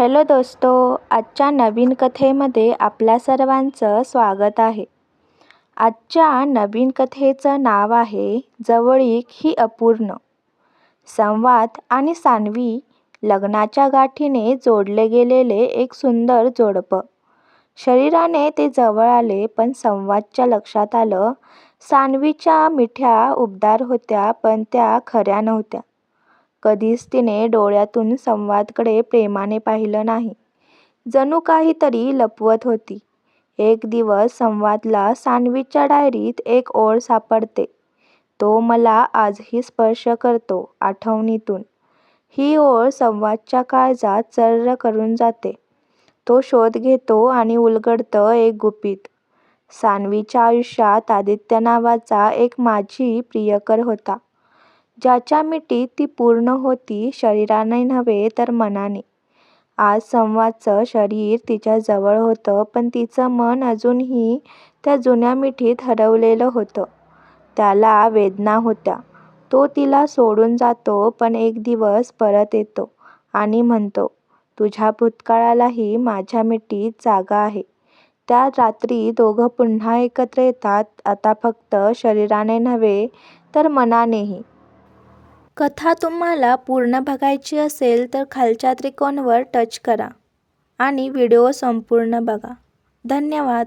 Hello दोस्तो आजच्या नवीन कथेमध्ये आपल्या सर्वांचं स्वागत आहे. आजच्या नवीन कथेचं नाव आहे जवळीक ही अपूर्ण. संवाद आणि सान्वी लग्नाच्या गाठीने जोडले गेलेले एक सुंदर जोडपं. शरीराने ते जवळ आले पण संवादच्या लक्षात आलं सान्वीच्या मिठ्या उबदार होत्या पण त्या खऱ्या नव्हत्या. कधीच तिने डोळ्यातून संवादकडे प्रेमाने पाहिलं नाही. जणू काहीतरी लपवत होती. एक दिवस संवादला सान्वीच्या डायरीत एक ओळ सापडते. तो मला आजही स्पर्श करतो आठवणीतून. ही ओळ संवादच्या काळजात चर्र करून जाते. तो शोध घेतो आणि उलगडतं एक गुपित. सान्वीच्या आयुष्यात आदित्य नावाचा एक माझी प्रियकर होता. ज्याच्या मिठीत ती पूर्ण होती शरीराने नव्हे तर मनाने. आज संवादचं शरीर तिच्या जवळ होतं पण तिचं मन अजूनही त्या जुन्या मिठीत हरवलेलं होतं. त्याला वेदना होत्या. तो तिला सोडून जातो पण एक दिवस परत येतो आणि म्हणतो तुझ्या भूतकाळालाही माझ्या मिठीत जागा आहे. त्या रात्री दोघं पुन्हा एकत्र येतात. आता फक्त शरीराने नव्हे तर मनानेही. कथा तुम्हाला पूर्ण बघायची असेल तर खालच्या त्रिकोणावर टच करा आणि व्हिडिओ संपूर्ण बघा. धन्यवाद.